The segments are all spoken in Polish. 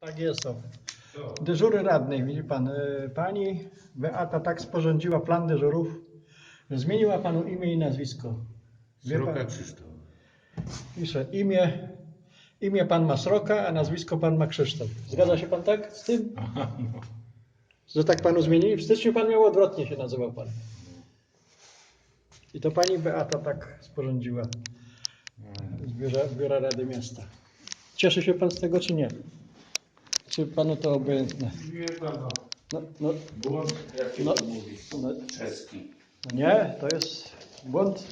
Tak jest. O. Co? Dyżury radnej, widzi pan. y, Pani Beata tak sporządziła plan dyżurów, że zmieniła panu imię i nazwisko. Wie Sroka pan, Krzysztof. pisze imię, imię pan ma Sroka, a nazwisko pan ma Krzysztof. Zgadza się pan tak z tym? Aha, no. Że tak panu zmienili? W styczniu pan miał odwrotnie się nazywał pan. I to pani Beata tak sporządziła z biura, biura Rady Miasta. Cieszy się pan z tego, czy nie? Czy panu to obojętne? Wie pan, no. No, no, Błąd, jak się No. to mówi, no, czeski. nie, to jest błąd.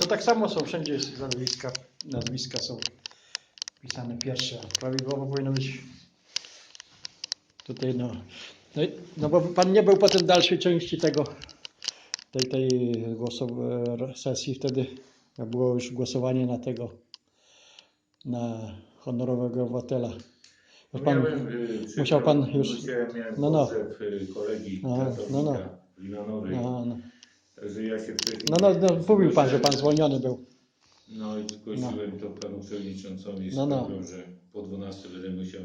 To tak samo są wszędzie nazwiska, nazwiska są pisane pierwsze. Prawidłowo powinno być tutaj no. No, no bo pan nie był potem dalszej części tego tej, tej głosow- sesji wtedy jak było już głosowanie na tego na honorowego obywatela. No Pan- miałem, y, musiał pan już- miałem no, no. y, kolegi Aha, ratownika no, no. Limanowej. No, no. Także ja się wcześniej... No, no, no mówił pan, że pan zwolniony był. No i zgłosiłem to panu przewodniczącowi No, no. że po 12 będę musiał...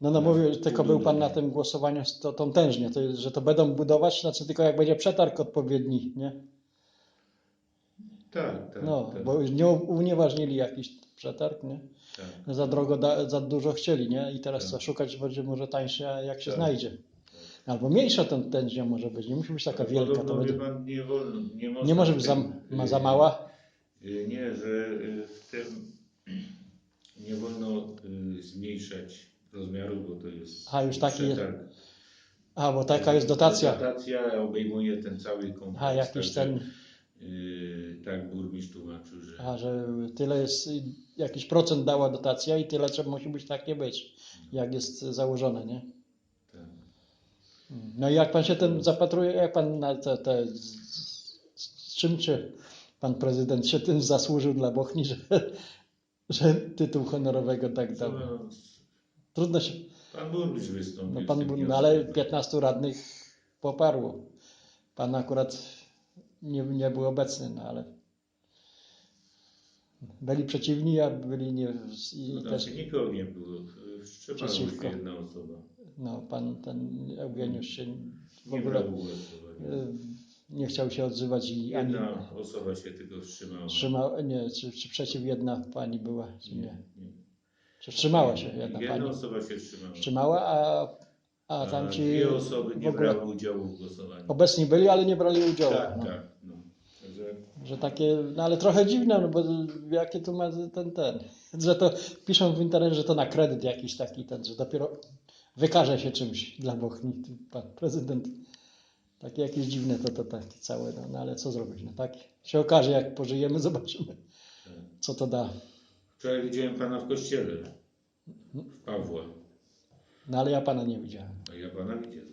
No, no mówił, że tylko był pan na tym głosowaniu z to, tą tężnię, to że to będą budować, znaczy tylko jak będzie przetarg odpowiedni, nie? Tak, tak, No, tak, bo już nie unieważnili jakiś przetarg, nie? tak. Za drogo, da, za dużo chcieli, nie? I teraz Tak. co, szukać będzie może tańsze, jak się Tak. znajdzie. Albo mniejsza ten tężnia może być, nie musi być taka wielka, to będzie... pan, nie wolno, nie. Nie może być za, ma za mała? Y, Nie, że y, w tym nie wolno y, zmniejszać rozmiaru, bo to jest A, już taki przetarg. A, bo taka jest dotacja. Dotacja obejmuje ten cały kompleks. A, jakiś ten... y, tak burmistrz tłumaczył, że A, że tyle jest, jakiś procent dała dotacja i tyle trzeba musi być takie być, jak jest założone, nie? tak. No i jak pan się tym zapatruje, jak pan na te, te z, z, czym czy pan prezydent się tym zasłużył dla Bochni, że, że tytuł honorowego tak dał? No, Trudno się, pan burmistrz wystąpił no pan, no ale 15 radnych poparło. Pan akurat nie, nie był obecny, no ale byli przeciwni, a byli nie, i No, też, znaczy nikogo nie było, wstrzymało się Przeciwko. jedna osoba. no pan ten Eugeniusz się w Nie ogóle y, nie chciał się odzywać i ani Jedna osoba się tylko wstrzymała. wstrzymał, nie, czy, czy przeciw jedna pani była, czy nie? nie. Czy wstrzymała się jedna Jedna pani? osoba się wstrzymała. Wstrzymała, a, a A tamci dwie osoby nie ogóle brały udziału w głosowaniu. obecni byli, ale nie brali udziału. Tak, no. tak. No. Także Że takie, no ale trochę dziwne, no bo jakie tu ma ten, ten, że to piszą w internecie, że to na kredyt jakiś taki ten, że dopiero wykaże się czymś dla Bochni, pan prezydent. Takie jakieś dziwne to, to takie całe, no, no ale co zrobić, no tak się okaże, jak pożyjemy, zobaczymy, co to da. wczoraj widziałem pana w kościele. W Pawła. No ale ja pana nie widziałem. A ja pana widziałem.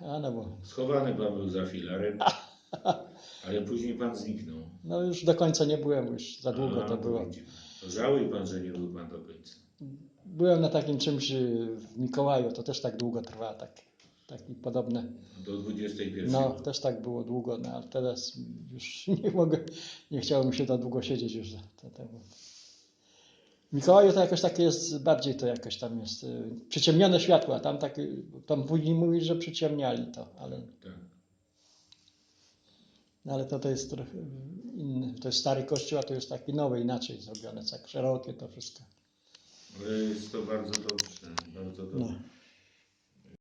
A no bo, Schowany pan był za filarem. Ale później pan zniknął. no już do końca nie byłem, już za długo A, to było. widzi pan. Że nie był pan do końca. Byłem na takim czymś y, w Mikołaju, to też tak długo trwa, tak, taki podobne. Do 21. No, też tak było długo, no ale teraz już nie mogę, nie chciało mi się tak długo siedzieć już. To, to, Mikołaju to jakoś takie jest, bardziej to jakoś tam jest, y, przyciemnione światła, tam tak, y, tam później mówi, że przyciemniali to, ale, Tak. no, ale to, to jest trochę inny, to jest stary kościół, a to jest taki nowy, inaczej zrobione, tak szerokie to wszystko. Ale jest to bardzo dobrze.